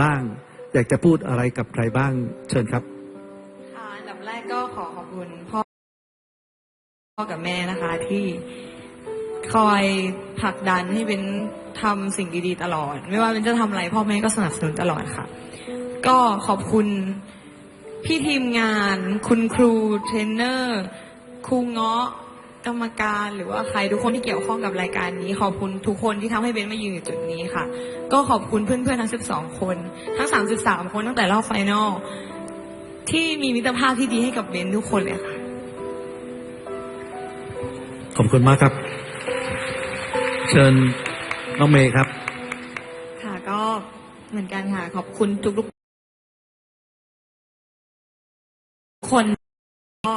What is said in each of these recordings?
บ้าง อยากจะพูดอะไรกับใครบ้างเชิญครับอันดับแรกก็ขอขอบคุณพ่อพ่อกับแม่นะคะที่คอยผลักดันให้เป็นทำสิ่งดีๆตลอด ไม่ว่าเป็นจะทำอะไรพ่อแม่ก็สนับสนุนตลอดค่ะ ก็ขอบคุณพี่ทีมงาน คุณครูเทรนเนอร์ครูเงาะ กรรมการหรือว่าใครทุกคนที่เกี่ยวข้องกับรายการนี้ ขอบคุณทุกคนที่ทำให้เบนมายืนอยู่จุดนี้ค่ะ ก็ขอบคุณเพื่อนๆทั้ง 12 คน ทั้ง 33 คนตั้งแต่รอบไฟนอลที่มีมิตรภาพที่ดีให้กับเบนทุกคนเลยค่ะ ขอบคุณมากครับ เชิญน้องเมย์ครับ ค่ะก็เหมือนกันค่ะ ขอบคุณทุกๆคนก็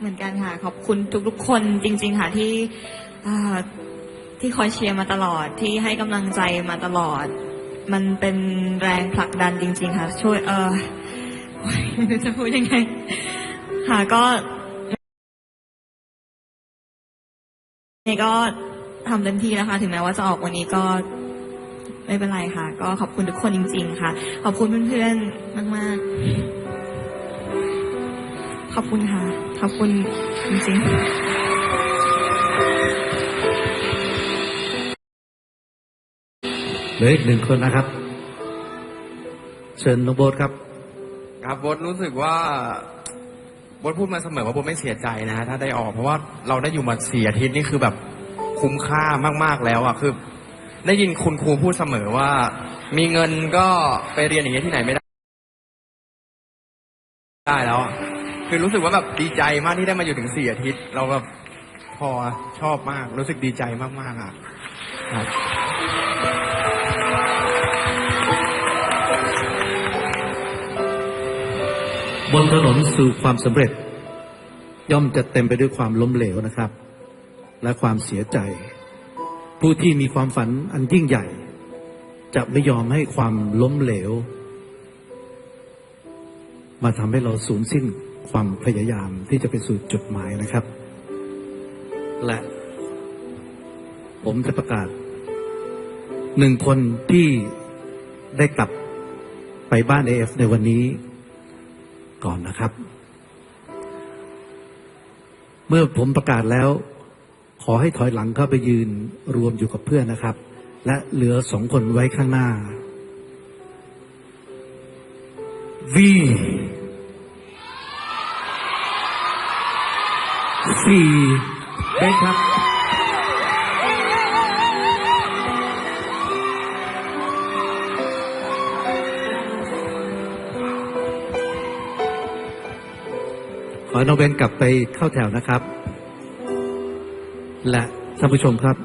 เหมือนกันค่ะ ขอบคุณทุกๆคนจริง ๆ ค่ะที่ที่คอยเชียร์มาตลอดที่ให้กำลังใจมาตลอด มันเป็นแรงผลักดันจริง ๆ ค่ะ ช่วย เออจะพูดยังไง ค่ะก็นี่ก็ทำเต็มที่แล้วค่ะ ถึงแม้ว่าจะออกวันนี้ก็ไม่เป็นไรค่ะ ก็ขอบคุณทุกคนจริง ๆ ค่ะ ขอบคุณเพื่อนๆ มาก ๆ ขอบคุณค่ะ ขอบคุณจริงเหลืออีกหนึ่งคนนะครับ เชิญน้องโบ๊ทครับ ครับบดรู้สึกว่าบดพูดมาเสมอว่าบดไม่เสียใจนะฮะถ้าได้ออกเพราะว่าเราได้อยู่มาสี่อาทิตย์นี่คือแบบคุ้มค่ามากๆแล้วอะคือ ได้ยินคุณครูพูดเสมอว่า มีเงินก็ไปเรียนอย่างเงี้ยที่ไหนไม่ได้ ได้แล้วอะ คือรู้สึกว่าแบบดีใจมากที่ได้มาอยู่ถึงสี่อาทิตย์ เราแบบพอชอบมาก รู้สึกดีใจมากๆอะครับบนถนนสู่ความสำเร็จ ย่อมจะเต็มไปด้วยความล้มเหลวนะครับ และความเสียใจ ผู้ที่มีความฝันอันยิ่งใหญ่ จะไม่ยอมให้ความล้มเหลว มาทำให้เราสูญสิ้น ความพยายามที่จะไปสู่จุดหมายนะครับ และ ผมจะประกาศหนึ่งคนที่ได้กลับไปบ้านเอฟในวันนี้ก่อนนะครับ เมื่อผมประกาศแล้ว ขอให้ถอยหลังเข้าไปยืนรวมอยู่กับเพื่อนนะครับ และเหลือสองคนไว้ข้างหน้า V สี่เบนครับขอน้องเบนกลับไปเข้าแถวนะครับ และท่านผู้ชมครับ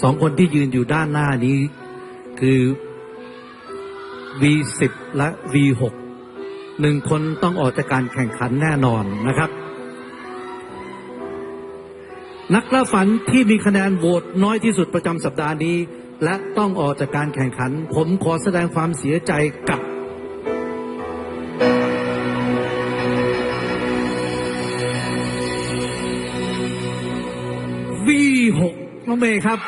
สองคนที่ยืนอยู่ด้านหน้านี้ คือ V10 และ V6 หนึ่งคนต้องออกจากการแข่งขันแน่นอนนะครับ นักล่าฝันที่มีคะแนนโหวตน้อยที่สุดประจำสัปดาห์นี้ และต้องออกจากการแข่งขัน ผมขอแสดงความเสียใจกับ V6 น้องเมย์ครับ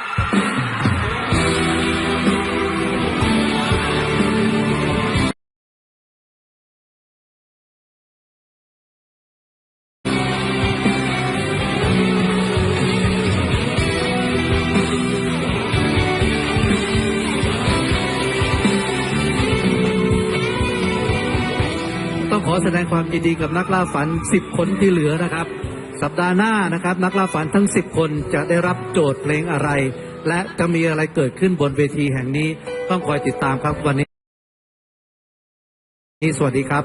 ต้องขอแสดงความยินดีกับนักล่าฝัน 10 คนที่เหลือนะครับ สัปดาห์หน้านะครับ นักล่าฝันทั้ง 10 คนจะได้รับโจทย์เพลงอะไร และจะมีอะไรเกิดขึ้นบนเวทีแห่งนี้ ต้องคอยติดตามครับวันนี้ สวัสดีครับ